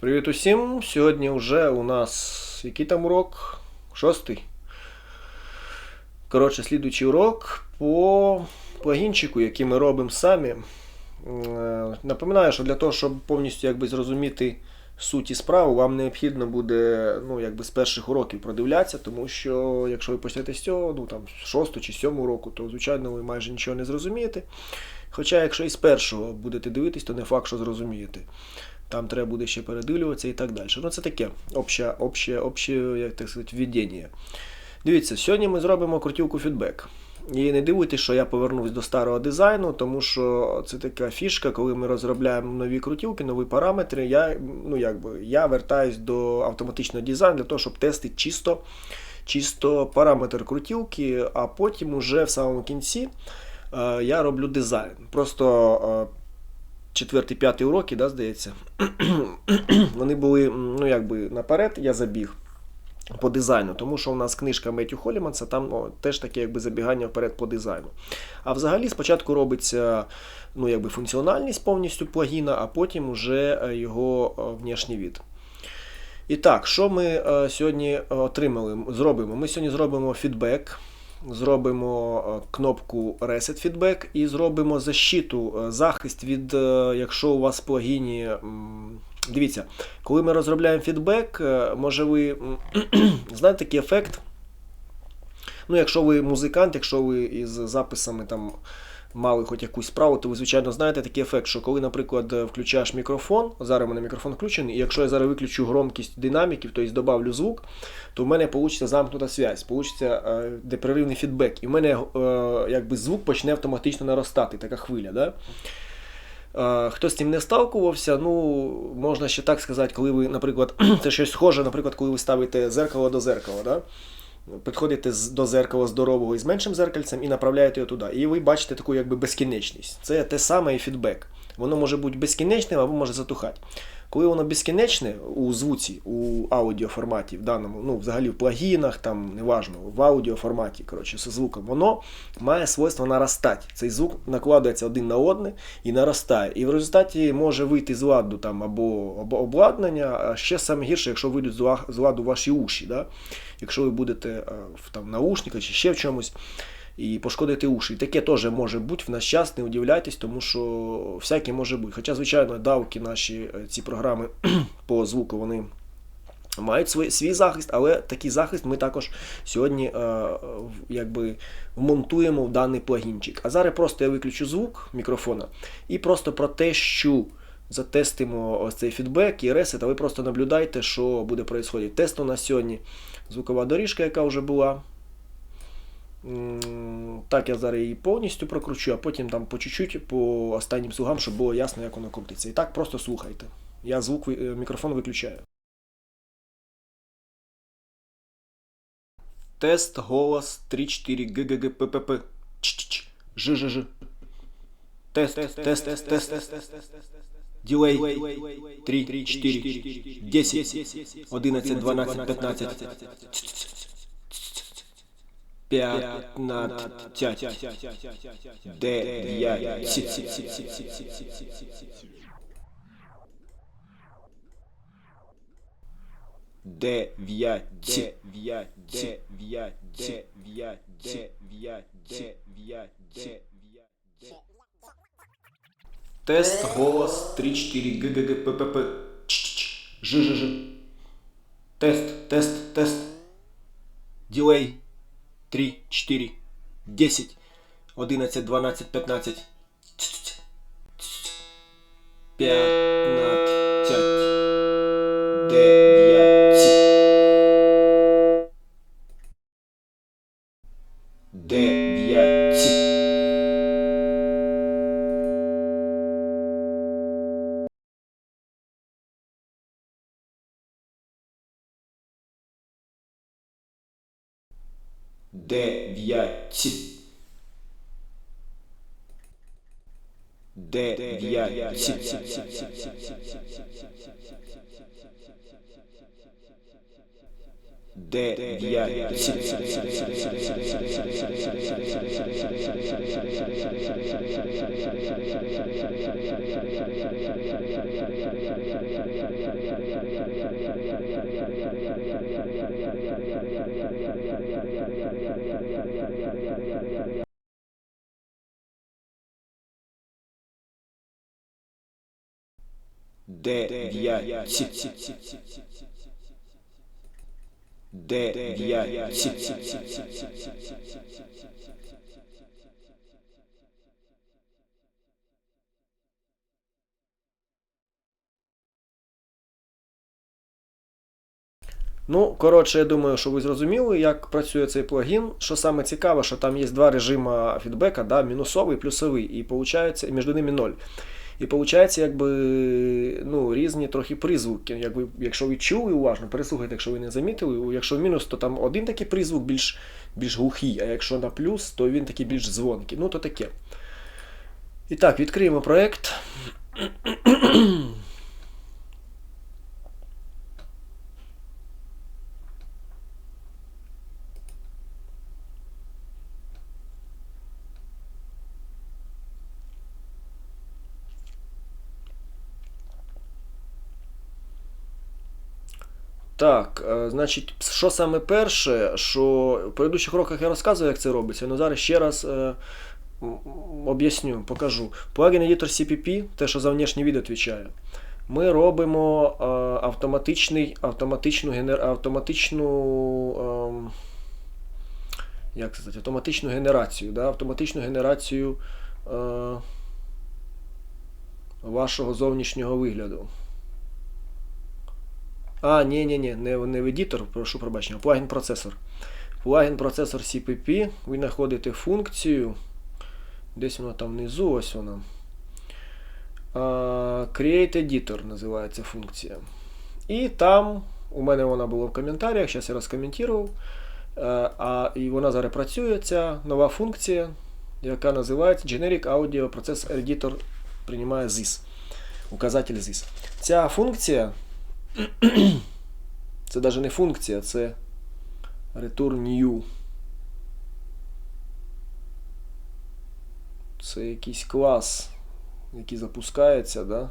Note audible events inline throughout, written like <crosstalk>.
Привіт усім! Сьогодні вже у нас який там урок? Шостий. Коротше, слідуючий урок по плагінчику, який ми робимо самі. Е, Напоминаю, що для того, щоб повністю якби, зрозуміти суті справи, вам необхідно буде ну, якби, з перших уроків продивлятися, тому що якщо ви почнете з цього, ну там з шостого чи сьомого року, то звичайно ви майже нічого не зрозумієте. Хоча, якщо і з першого будете дивитись, то не факт, що зрозумієте. Там треба буде ще передивлюватися і так далі. Ну, це таке обще, обще, обще, як так сказати, введення. Дивіться, сьогодні ми зробимо крутівку фідбек. І не дивуйтесь, що я повернусь до старого дизайну, тому що це така фішка, коли ми розробляємо нові крутівки, нові параметри. Я ну, якби, я вертаюсь до автоматичного дизайну для того, щоб тестити чисто, чисто параметр крутівки, а потім уже в самому кінці е, я роблю дизайн. Просто. Е, четвертий, п'ятий уроки, да, здається, <clears throat> вони були ну, якби наперед, я забіг по дизайну, тому що у нас книжка Меттю Холіманса, там о, теж таке якби забігання вперед по дизайну. А взагалі спочатку робиться ну, якби функціональність повністю плагіна, а потім вже його внешній від. І так, що ми е, сьогодні отримали? Зробимо? Ми сьогодні зробимо фідбек зробимо е, кнопку Reset Feedback і зробимо защиту, е, захист від, е, якщо у вас в плагіні. Дивіться, коли ми розробляємо фідбек, може ви <clears throat> знаєте такий ефект. Ну, якщо ви музикант, якщо ви із записами там мали хоч якусь справу, то ви, звичайно, знаєте такий ефект, що коли, наприклад, включаєш мікрофон, зараз у мене мікрофон включений, і якщо я зараз виключу громкість динаміків, тобто добавлю звук, то в мене вийде замкнута зв'язь, вийде депреривний фідбек. І в мене е, якби звук почне автоматично наростати, така хвиля. Да? Е, хто з цим не сталкувався, ну можна ще так сказати, коли ви, наприклад, <clears throat> це щось схоже, наприклад, коли ви ставите зеркало до зеркала. Да? Підходите до зеркала здорового із меншим зеркальцем і направляєте його туди. І ви бачите таку якби безкінечність. Це те саме і фідбек. Воно може бути безкінечним або може затухати. Коли воно безкінечне у звуці, у аудіоформаті, в даному, ну, взагалі в плагінах, там, неважно, в аудіоформаті, коротше, з звуком, воно має свойство наростати. Цей звук накладається один на одне і наростає. І в результаті може вийти з ладу там, або, або обладнання, а ще саме гірше, якщо вийдуть з ладу ваші уші. Да? Якщо ви будете е, в там, наушниках чи ще в чомусь і пошкодити уші. Таке теж може бути в наш час, не удивляйтесь, тому що всяке може бути. Хоча, звичайно, давки наші е, ці програми <clears throat> по звуку вони. Мають свій свій захист, але такий захист ми також сьогодні е, якби вмонтуємо в даний плагінчик. А зараз просто я виключу звук мікрофона і просто про те, що затестимо ось цей фідбек і ресет, а ви просто наблюдайте, що буде відбуватися. Тест у нас сьогодні звукова доріжка, яка вже була. Так, я зараз її повністю прокручу, а потім там по чуть-чуть по останнім слугам, щоб було ясно, як воно крутиться. І так просто слухайте. Я звук е, мікрофон виключаю. Тест, голос 3-4 ГГГ ППП. Ж Ж Ж. Тест, тест, тест, тест, тест, тест, тест. Ділей 3, 4, 10, 11, 12, 15 п'ятнадцять, дев'ять, дев'ять, дев'ять, дев'ять, дев'ять, дев'ять, дев'ять, дев'ять. Тест, голос, 3-4, ГГГ, ППП, ЖЖЖ. Тест, тест, тест. Ділей. 3, 4, 10, 11, 12, 15, 15, дев'ять. Дев'ять. Дев'ять. Дев'ять, дев'ять. Ну, коротше, я думаю, що ви зрозуміли, як працює цей плагін. Що саме цікаве, що там є два режими фідбека, да, мінусовий і плюсовий, і виходить, між ними ноль. І виходить, якби ну, різні трохи призвуки. Якби, Якщо ви чули уважно, переслухайте, якщо ви не замітили, якщо в мінус, то там один такий призвук більш більш глухий, а якщо на плюс, то він такий більш дзвонкий. Ну, то таке. І так, відкриємо проєкт. Так, е, значить, що саме перше, що в предыдущих роках я розказував, як це робиться, але зараз ще раз е, об'ясню, покажу. Плагін Editor CPP, те, що за внешній від відповідає, ми робимо е, автоматичний, автоматичну генер... автоматичну, е, як сказати, автоматичну генерацію, да? автоматичну генерацію е, вашого зовнішнього вигляду. А, ні, ні, ні, не не в едітор, прошу пробачення, плагін процесор. Плагін процесор CPP, ви знаходите функцію. Десь вона там внизу, ось вона. Create Editor називається функція. І там, у мене вона була в коментарях, зараз я розкоментував. А, І вона зараз працює, ця нова функція, яка називається Generic Audio Processor Editor приймає ZIS. Указатель ZIS. Ця функція. Це навіть не функція, це return new. Це якийсь клас, який запускається, да?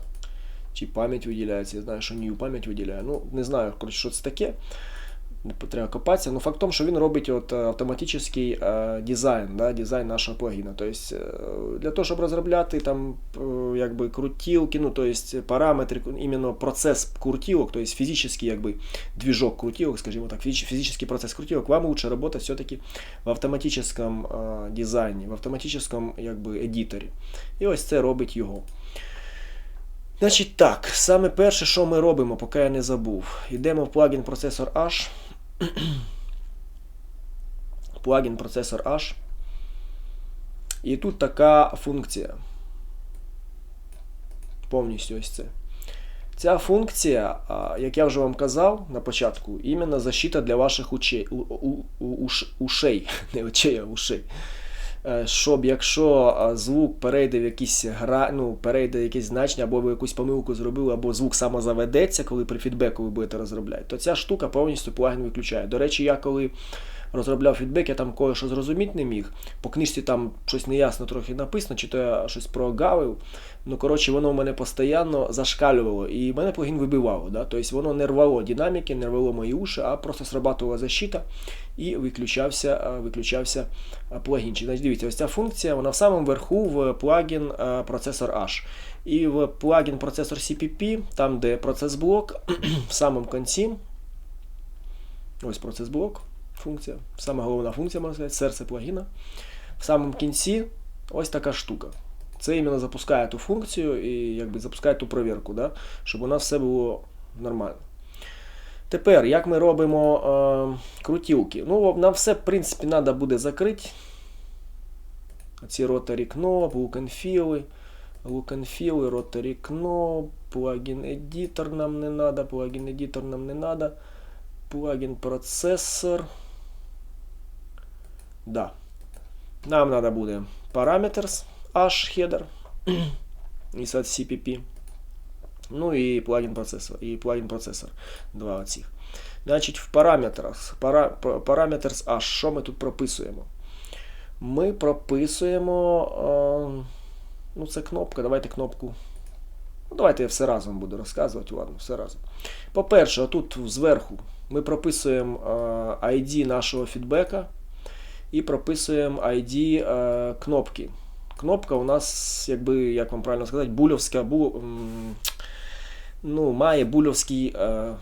чи пам'ять виділяється. Я знаю, що new пам'ять виділяє. Ну, не знаю, коротше, що це таке треба копатися. Ну, факт в тому, що він робить от автоматичний е, дизайн, да, дизайн нашого плагіна. Тобто, для того, щоб розробляти там е, якби, крутілки, ну, тобто, параметри, іменно процес крутілок, тобто фізичний якби, движок крутілок, скажімо так, фізичний процес крутілок, вам лучше працювати все-таки в автоматичному е, дизайні, в автоматичному якби, едіторі. І ось це робить його. Значить так, саме перше, що ми робимо, поки я не забув, йдемо в плагін процесор H. <clears throat> плагін процесор H. І тут така функція. Повністю ось це. Ця функція, як я вже вам казав на початку, іменно защита для ваших учей, у, у, у, ушей. <laughs> Не очей, а ушей. Е, щоб якщо звук перейде в якісь гра, ну, перейде в якесь значення, або ви якусь помилку зробили, або звук самозаведеться, коли при фідбеку ви будете розробляти, то ця штука повністю плагін виключає. До речі, я коли розробляв фідбек, я там кое-що зрозуміти не міг. По книжці там щось неясно трохи написано, чи то я щось прогавив. Ну, коротше, воно в мене постійно зашкалювало, і мене плагін вибивало. Да? Тобто воно не рвало динаміки, не рвало мої уші, а просто срабатувала защита і виключався виключався плагінчик. Значить, Дивіться, ось ця функція, вона в самому верху в плагін процесор H. І в плагін процесор CPP, там, де процес блок, <clears throat> в самому кінці. Ось процес блок функція, саме головна функція, можна сказати, серце плагіна. В самому кінці ось така штука. Це іменно запускає ту функцію і якби запускає ту провірку, да? щоб у нас все було нормально. Тепер, як ми робимо е, крутілки? Ну, Нам все, в принципі, треба буде закрити. Ці роторі кноп, look and feel, look кноп, плагін едітор нам не треба, плагін едітор нам не треба, плагін процесор. Да. Нам надо буде parameters h header із CPP. Ну і плагін процесор. І плагін процесор. Два оцих. Значить, в параметрах пара, parameters H, що ми тут прописуємо? Ми прописуємо. Е, ну, це кнопка. Давайте кнопку. Ну, Давайте я все разом буду розказувати. Ладно, все разом. По-перше, отут зверху ми прописуємо е, ID нашого фідбека і прописуємо ID е, кнопки. Кнопка у нас, якби, як вам правильно сказати, бульовська. Бу... ну, має булівський е,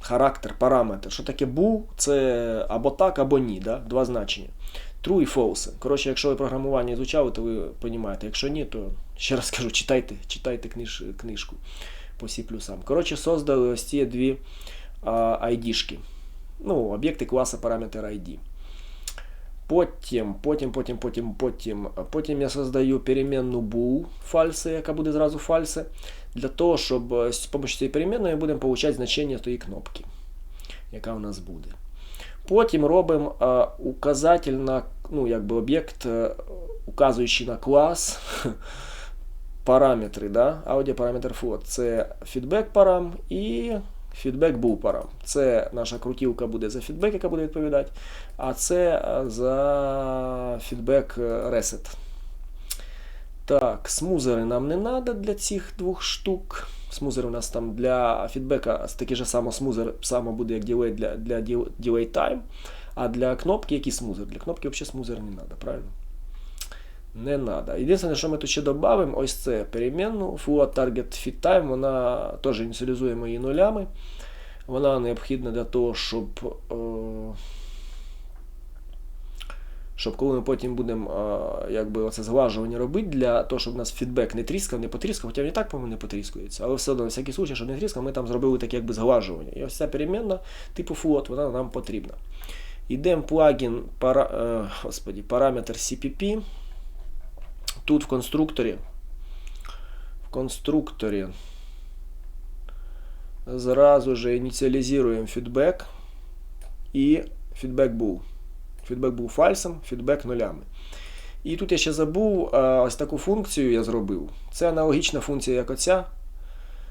характер, параметр. Що таке bool? Це або так, або ні. Да? Два значення. True і false. Коротше, якщо ви програмування звучали, то ви розумієте. Якщо ні, то ще раз кажу, читайте, читайте книж, книжку по C++. Коротше, создали ось ці дві а, ID-шки. Ну, об'єкти класу параметр ID. Потім, потім, потім, потім, потім, потім я создаю переменну bool фальси, яка буде зразу фальси, для того, щоб е, з допомогою цієї переменної ми будемо отримати значення тої кнопки, яка у нас буде. Потім робимо е, указатель на ну, якби об'єкт, е, указуючий на клас <laughs> параметри. Да? Аудіопараметр float. Це фідбек парам і фідбек був парам. Це наша крутілка буде за фідбек, яка буде відповідати, а це е, за фідбек reset. Так, смузери нам не треба для цих двох штук. Смузер у нас там для фідбека такий же само смузер само буде, як delay для для delay time. А для кнопки який смузер? Для кнопки взагалі смузер не треба, правильно? Не треба. Єдине, що ми тут ще додамо, ось це переменну float target fit time, вона теж ініціалізуємо її нулями. Вона необхідна для того, щоб. Е щоб коли ми потім будемо якби оце зглажування робити, для того, щоб у нас фідбек не тріскав, не потріскав, хоча він і так, по-моєму, не потріскується. Але все одно, на всякий случай, щоб не тріскав, ми там зробили таке якби зглажування. І ось ця перемінна типу float, вона нам потрібна. Йдемо плагін пара, е, господі, параметр CPP. Тут в конструкторі. В конструкторі зразу же ініціалізуємо фідбек і фідбек був. Фідбек був фальсом, фідбек нулями. І тут я ще забув ось таку функцію я зробив. Це аналогічна функція, як оця.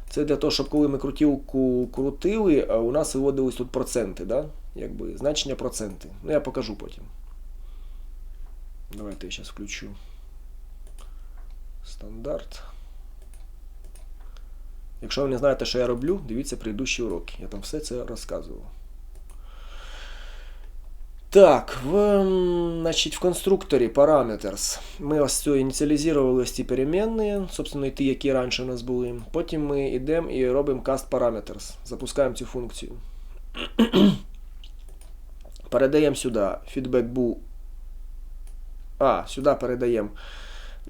Це для того, щоб коли ми крутілку крутили, у нас виводились тут проценти. да? Якби, Значення проценти. Ну, я покажу потім. Давайте я зараз включу стандарт. Якщо ви не знаєте, що я роблю, дивіться предыдущі уроки. Я там все це розказував. Так, в значить, в конструкторі parameters ми ось цю ініціалізували ці перемінні, собственно, і ті, які раніше у нас були. Потім ми йдемо і робимо cast parameters. Запускаємо цю функцію. Передаємо сюди feedback bool. А, сюди передаємо.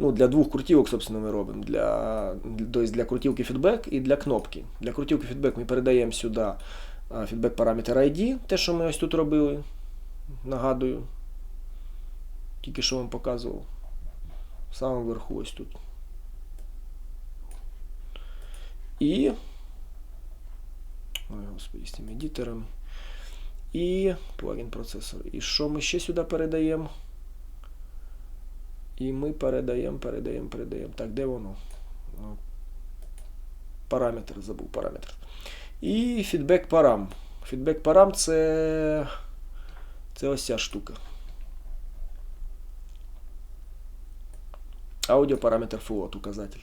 Ну, Для двох крутівок, собственно, ми робимо. Для тобто для крутівки feedback і для кнопки. Для крутівки feedback ми передаємо сюди feedback параметр ID, те, що ми ось тут робили. Нагадую, тільки що вам показував. В самому верху ось тут. І. Ой, господи, з цими едіторами. І плагін процесор. І що ми ще сюди передаємо? І ми передаємо, передаємо, передаємо. Так, де воно? Параметр, забув параметр. І фідбек парам. Фідбек парам це. Це ось ця штука. Аудіопараметр float указатель.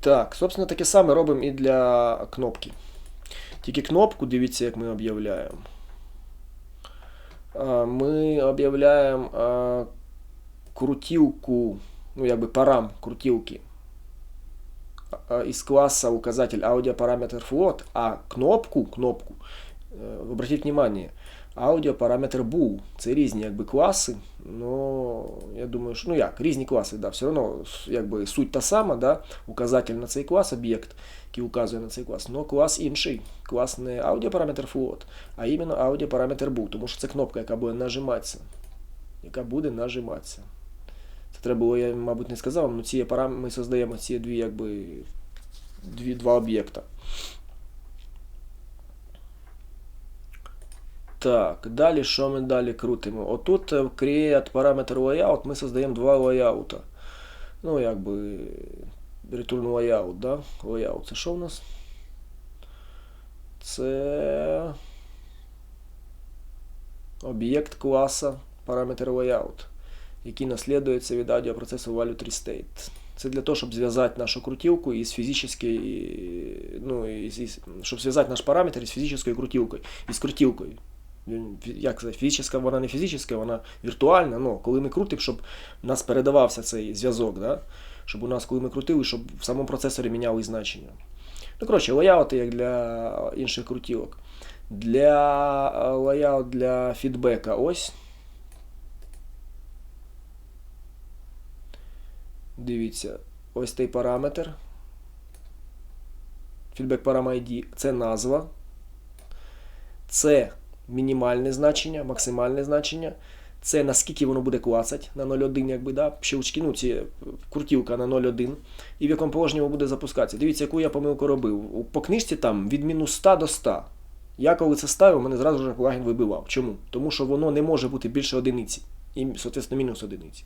Так, собственно, таке саме робимо і для кнопки. Тільки кнопку, дивіться, як ми об'являємо. Ми об'являємо крутілку, ну, якби парам крутілки из класса указатель аудиопараметр float, а кнопку, кнопку, обратіть внимание, аудіопараметр bool. Це різні якби, класи. но я думаю, що ну як, різні класи, да, все одно якби, суть та сама, да, указатель на цей клас, об'єкт, який указує на цей клас, но клас інший. Клас не аудіопараметр float, а іменно аудіопараметр bool, тому що це кнопка, яка буде нажиматися. Яка буде нажиматися. Це треба було, я, мабуть, не сказав, але ці парам... ми создаємо ці дві, якби, дві, два об'єкта. Так, далі що ми далі крутимо? Отут в create параметр layout ми создаємо два лайаута. Ну, якби return layout, да? Layout. Це що в нас? Це об'єкт класа параметр layout який наслідується від аудіопроцесу Value 3 State. Це для того, щоб зв'язати нашу крутілку із фізичною, ну, із, із, щоб зв'язати наш параметр із фізичною крутілкою, із крутілкою. Як сказати, фізична, вона не фізична, вона віртуальна. Ну, коли ми крутимо, щоб у нас передавався цей зв'язок. Да? щоб у нас, коли ми крутили, щоб в самому процесорі міняли значення. Ну, коротше, лаyaut як для інших крутілок. Для е, лаyaut для фідбека ось. Дивіться, ось цей параметр. Feedback param ID це назва. Це мінімальне значення, максимальне значення. Це наскільки воно буде клацати на 0,1, якби, да, щелчки, ну, ці крутівка на 0,1, і в якому положенні воно буде запускатися. Дивіться, яку я помилку робив. По книжці там від мінус 100 до 100. Я коли це ставив, мене зразу ж плагін вибивав. Чому? Тому що воно не може бути більше одиниці. І, соответственно, мінус одиниці.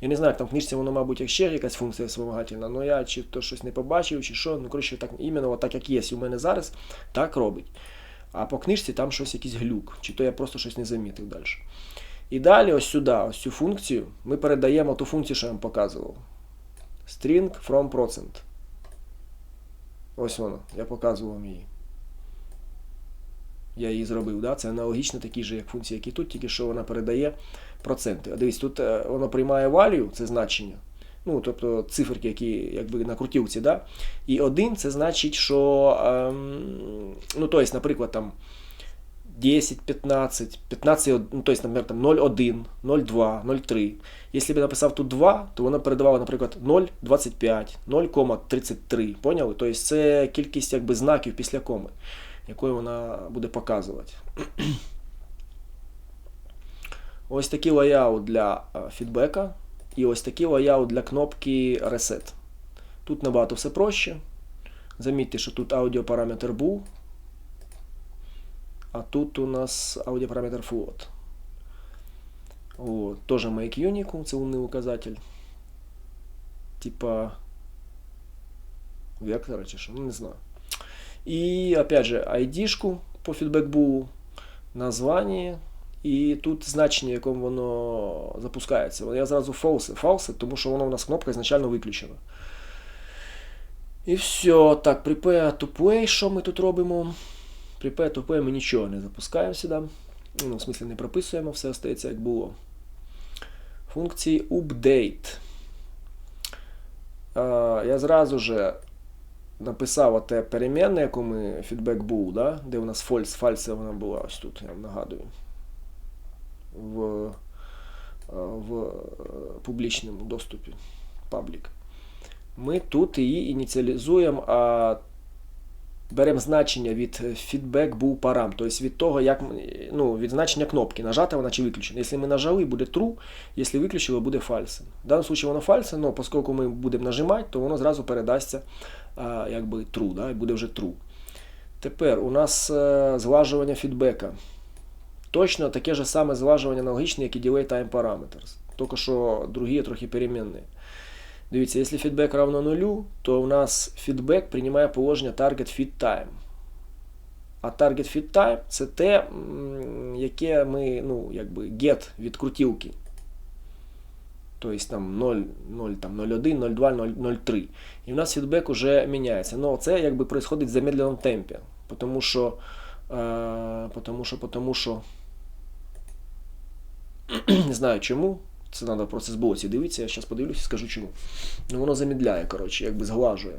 Я не знаю, як там в книжці воно, мабуть, ще якась функція вспомагательна, але я чи то щось не побачив, чи що. Ну, коротше, так, іменно так, як є у мене зараз, так робить. А по книжці там щось якийсь глюк, чи то я просто щось не замітив далі. І далі, ось сюди, ось цю функцію, ми передаємо ту функцію, що я вам показував. String from procent. Ось воно, я показував вам її. Я її зробив. Да? Це аналогічно такі ж, як функції, які тут, тільки що вона передає проценти. А дивись, тут е, воно приймає value, це значення. Ну, тобто циферки, які якби на крутівці, да? І один це значить, що, ем, ну, тобто, наприклад, там 10, 15, 15, ну, тобто, наприклад, там 0,1, 0,2, 0,3. Якщо б я написав тут 2, то воно передавало, наприклад, 0,25, 0,33. Поняли? Тобто це кількість якби, знаків після коми, якою вона буде показувати. Ось такий лайаут для фідбека. І ось такий лайаут для кнопки Reset. Тут набагато все проще. Замітьте, що тут аудіопараметр був. А тут у нас аудіопараметр float. Вот. Тоже make unique, це умний указатель. Типа вектора чи що, ну не знаю. І опять же, ID-шку по фідбекбулу, названня. І тут значення, якому воно запускається. Я зразу false, false, тому що воно у нас кнопка ізначально виключена. І все. Так, prepare to що ми тут робимо? Prepare to play ми нічого не запускаємо сюди. Ну, в смислі не прописуємо, все остається як було. Функції update. Я зразу же написав оте перемінне, яку ми фідбек був, да? де у нас false, фальса вона була ось тут, я вам нагадую в в публічному доступі паблік. Ми тут її ініціалізуємо, а беремо значення від feedback був парам, тобто від того, як ну, від значення кнопки, нажата вона чи виключена. Якщо ми нажали, буде true, якщо виключили, буде false. В даному випадку воно false, але оскільки ми будемо нажимати, то воно зразу передасться якби true, да, і буде вже true. Тепер у нас а, злажування фідбека. Точно таке же саме зважування аналогічне, як і delay time parameters. Тільки що другі трохи перемінні. Дивіться, якщо фідбек равно нулю, то у нас фідбек приймає положення target feed time. А target feed time це те, яке ми, ну, якби get від крутілки. Тобто там 0, 0, там 0,1, 0,2, 0,3. І в нас фідбек вже міняється. Ну, це якби происходить в замедленому темпі. Тому що, е, потому що, потому що <clears throat> не знаю чому. Це треба процес блоці дивитися, я зараз подивлюся і скажу чому. Ну Воно замідляє, коротше, якби зглажує.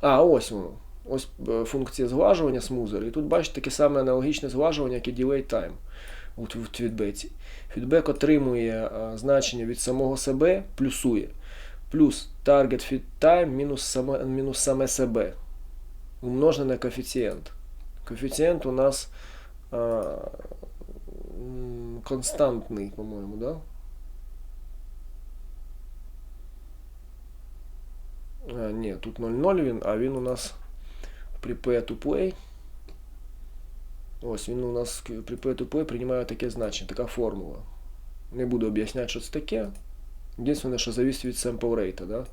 А, ось воно. Ось е, функція зглажування смузер. І тут бачите таке саме аналогічне зглажування, як і delay time у фідбеці. Фідбек отримує а, е, значення від самого себе, плюсує. Плюс target feed time мінус саме, мінус саме себе. Умножене на коефіцієнт. Коефіцієнт у нас. А, е, константний, по-моєму, да? А, ні, тут 0,0 він, а він у нас prepare to play. Ось він у нас prepare to play приймає таке значення, така формула. Не буду об'ясняти, що це таке. Єдине, що зависить від sample rate, да?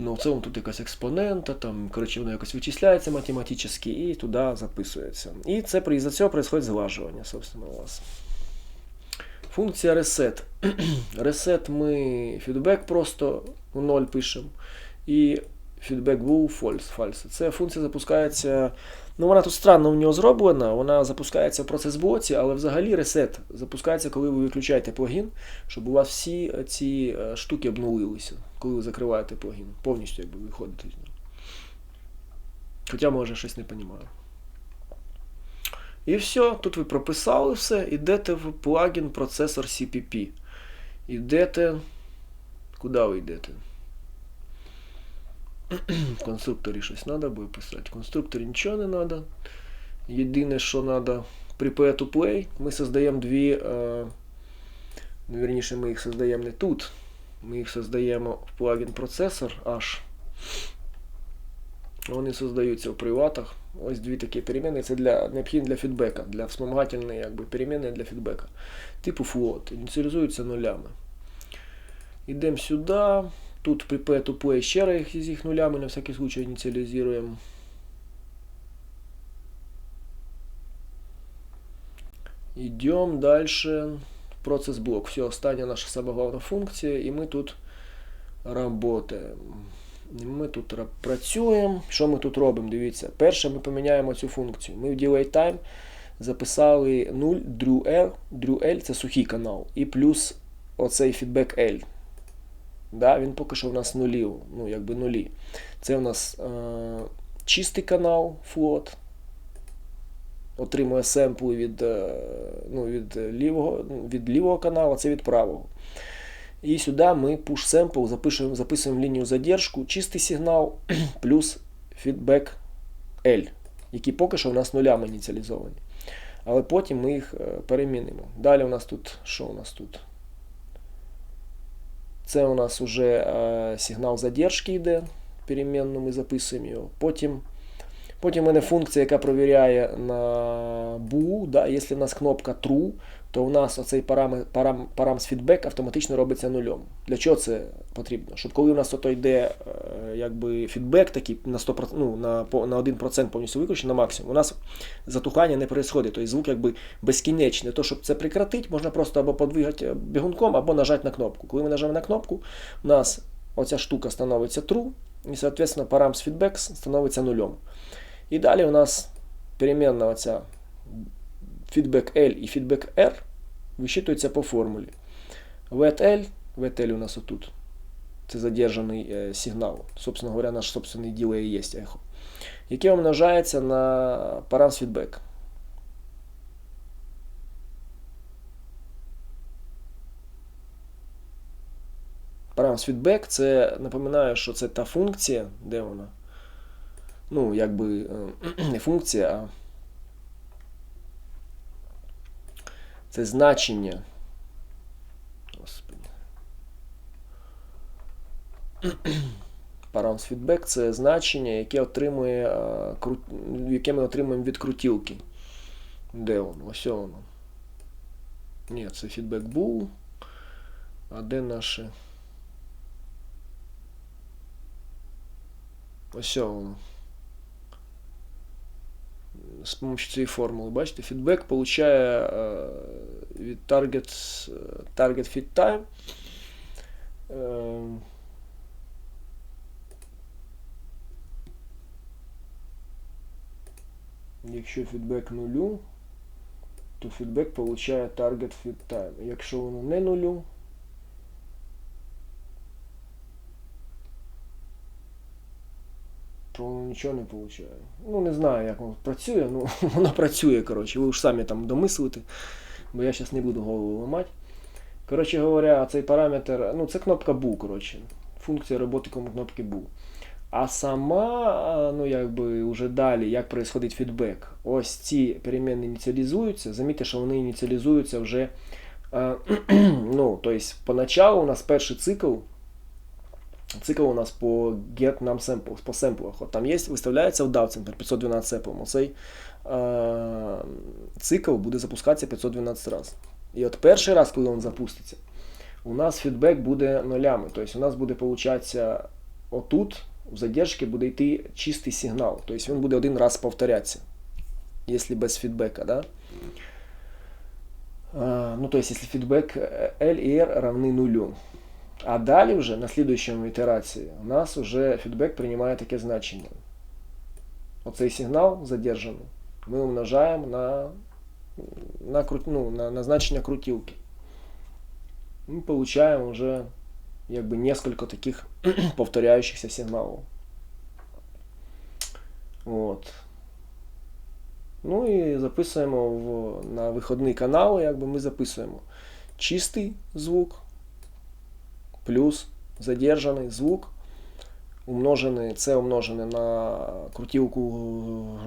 Ну, в тут якась експонента, там, коротше, воно якось вичисляється математично і туди записується. І це за цього відбувається зважування, собственно, у вас. Функція reset. <clears throat> reset ми фідбек просто у 0 пишемо. І фідбек був false, false. Це функція запускається. Ну, вона тут странно в нього зроблена, вона запускається в процес блоці, але взагалі ресет запускається, коли ви виключаєте плагін, щоб у вас всі ці е, штуки обнулилися, коли ви закриваєте плагін. Повністю якби виходите з нього. Хоча, може, щось не розумію. І все, тут ви прописали все, йдете в плагін процесор CPP. Йдете. Куди ви йдете? В <clears throat> конструкторі щось треба буде писати. Конструкторі нічого не треба. Єдине, що треба prepare to play, ми создаємо дві. Е, ну, ми їх создаємо не тут. Ми їх создаємо в плагін процесор аж. Вони создаються в приватах. Ось дві такі переміни. Це для необхідні для фідбека, для вспомагательної якби, переміни для фідбека. Типу float. Ініціалізуються нулями. Йдемо сюди. Тут prepare to play ще раз з їх нулями, на всякий случай ініціалізуємо. Йдемо далі. Процес блок. Все, остання наша сама головна функція, і ми тут работаємо. Ми тут працюємо. Що ми тут робимо? Дивіться. Перше, ми поміняємо цю функцію. Ми в delay time записали 0 drew L. Drew L це сухий канал. І плюс оцей feedback L. Да, Він поки що у нас нулі. Ну, якби нулі. Це у нас е, чистий канал float. Отримує семпли від е, ну, від, лівого від лівого каналу, це від правого. І сюди ми push sample запишемо, записуємо лінію задержку, чистий сигнал <clears throat> плюс feedback L, які поки що у нас нулями ініціалізовані. Але потім ми їх е, перемінимо. Далі у нас тут що у нас тут? Це у нас вже е, сигнал задержки йде. Перемінно ми записуємо його. Потім потім у мене функція, яка провіряє на bool. Да, Якщо в нас кнопка True, то у нас оцей парам, парам, парамс feedback автоматично робиться нульом. Для чого це потрібно? Щоб коли у нас ото йде е, якби, фідбек такий на 100%, ну, на, на 1% повністю виключений на максимум, у нас затухання не відбувається. Тобто звук якби безкінечний. То, щоб це прекратити, можна просто або подвигати бігунком, або нажати на кнопку. Коли ми нажимаємо на кнопку, у нас оця штука становиться true, і, соответственно, парамс feedback становиться нульом. І далі у нас перемінна оця feedback L і feedback R висчитуються по формулі. VL, VL у нас отут. Це задержаний е, сигнал. Собственно говоря, наш собственний ділей є ехо. Яке умножається на парамс feedback. Парамс feedback це напоминаю, що це та функція, де вона? Ну, якби е, <clears throat> не функція, а Це значення. Господи. <clears throat> Парамс фідбек це значення, яке отримує, яке ми отримуємо від крутілки. Де воно? Ось воно. Ні, це фідбек був. А де наше? Ось воно з помощью цієї формули. Бачите, фідбек получає від target, target fit time. Якщо фідбек нулю, то фідбек получає target fit time. Якщо воно не нулю, то нічого не виходить. Ну, не знаю, як воно працює, ну <laughs> воно працює, коротше. Ви ж самі там домислите, бо я зараз не буду голову ламати. Коротше говоря, цей параметр, ну це кнопка BU, коротше. Функція роботи кнопки BU. А сама, ну якби вже далі, як відбувається фідбек. Ось ці перемінні ініціалізуються. Замітьте, що вони ініціалізуються вже. <clears throat> ну, тобто, поначалу у нас перший цикл. Цикл у нас по get нам samples, по семплах. От там є, виставляється в DAW 512 семплом. Оцей е, цикл буде запускатися 512 разів. І от перший раз, коли він запуститься, у нас фідбек буде нулями. Тобто у нас буде получатися отут, в задержці буде йти чистий сигнал. Тобто він буде один раз повторятися, якщо без фідбека. Да? Ну, то есть, если фидбэк L и R равны нулю. А далі вже на слідуючому ітерації у нас вже фідбек приймає таке значення. Оцей сигнал задержаний ми умножаємо на, на, крут- ну, на, на значення крутилки. Мы получаем уже как бы несколько таких <clears throat> повторяющихся сигналов. Вот. Ну і записуємо в, на виходний канал, якби ми записуємо чистий звук Плюс задержаний звук, умножений, це умножене на крутілку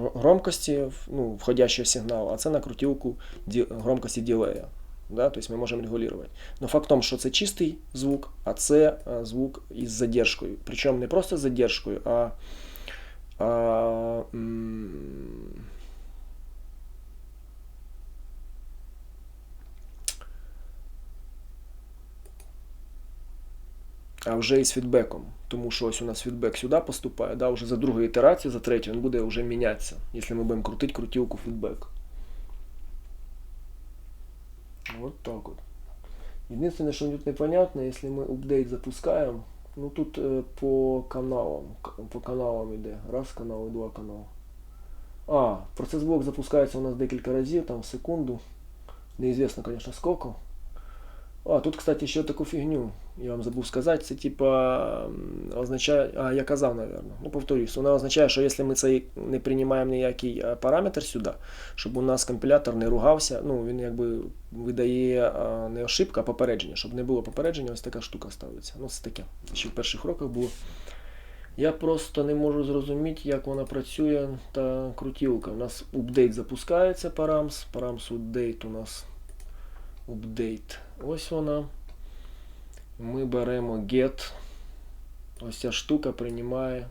гр- громкості, ну, входящего сигналу, а це на крутілку ді- громкості ділея. Да? Тобто ми можемо регулювати. Но факт в тому, що це чистий звук, а це звук із задержкою. Причому не просто задержкою, а, а м, а вже із фідбеком. Тому що ось у нас фідбек сюди поступає, да, вже за другою ітерацією, за третю, він буде вже мінятися, якщо ми будемо крутити крутілку фідбек. Вот так вот. Единственное, что тут непонятно, если мы апдейт запускаем, ну тут э, по каналам, по каналам іде. Раз канал і два канали. А, процес блок запускається у нас декілька разів, там в секунду. Неізвісно, конечно, сколько. А, тут, кстати, ще таку фігню. Я вам забув сказати, це типа означає. А, я казав, наверное. Ну, повторюсь, вона означає, що якщо ми цей не приймаємо ніякий параметр сюди, щоб у нас компілятор не ругався, ну він якби видає не ошибка, а попередження. Щоб не було попередження, ось така штука ставиться. Ну, це таке. Ще в перших роках було. Я просто не можу зрозуміти, як вона працює та крутілка. У нас апдейт запускається парамс. Парамс апдейт у нас апдейт. Ось вона. Ми беремо get. Ось ця штука приймає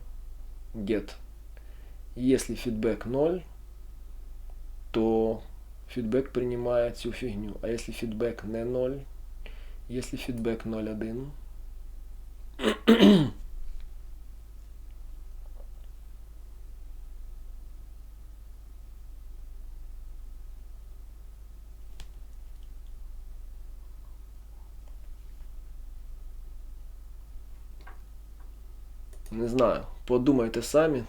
get. Якщо фідбек 0, то фідбек приймає цю фігню. А якщо фідбек не 0, якщо фідбек 0,1, знаю. Подумайте самі.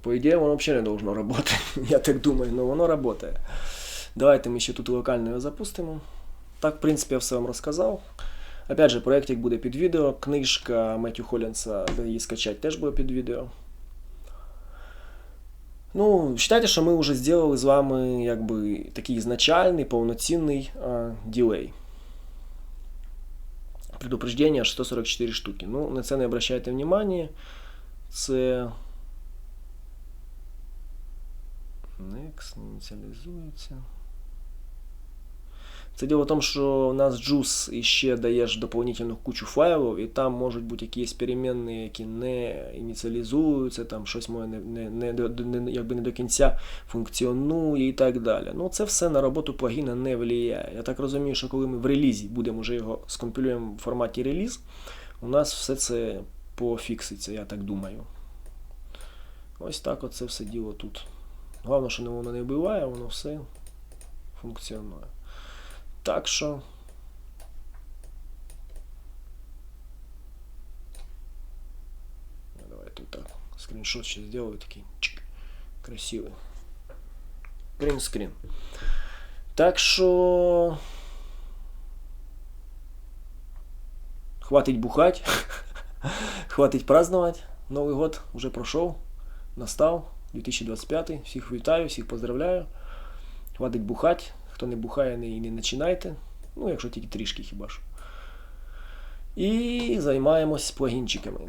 По ідеї, воно взагалі не должно працювати. <laughs> Я так думаю, але воно працює. Давайте ми ще тут локально запустимо. Так, в принципі, я все вам розказав. Опять же, проєктик буде під відео. Книжка Меттю Холлінса, де її скачати, теж буде під відео. Ну, вважайте, що ми вже зробили з вами якби, такий ізначальний, повноцінний а, ділей. Предупреждение аж 144 штуки. Ну, на це не обращайте внимание. Це. Next, ініціалізується. Це діло в тому, що у нас JUICE іще даєш дополнительну кучу файлів, і там можуть бути якісь перемінні, які не ініціалізуються, там щось може не, не, не, не, якби не до кінця функціонує і так далі. Ну, це все на роботу плагіна не впливає. Я так розумію, що коли ми в релізі будемо вже його скомпілюємо в форматі реліз, у нас все це пофікситься, я так думаю. Ось так оце все діло тут. Головне, що воно не вбиває, воно все функціонує. Так що. Ну, Давай тут так. Скриншот сейчас сделаю такий. Чик. Красивый. Принт-скрін. Так що. Хватить бухать. <laughs> Хватить праздновать. Новий год уже пройшов. Настав. 2025. Всіх вітаю, всіх поздравляю. Хватить бухать. Хто не бухає, не, і не починайте. Ну, якщо тільки трішки хіба що. І займаємось плагінчиками.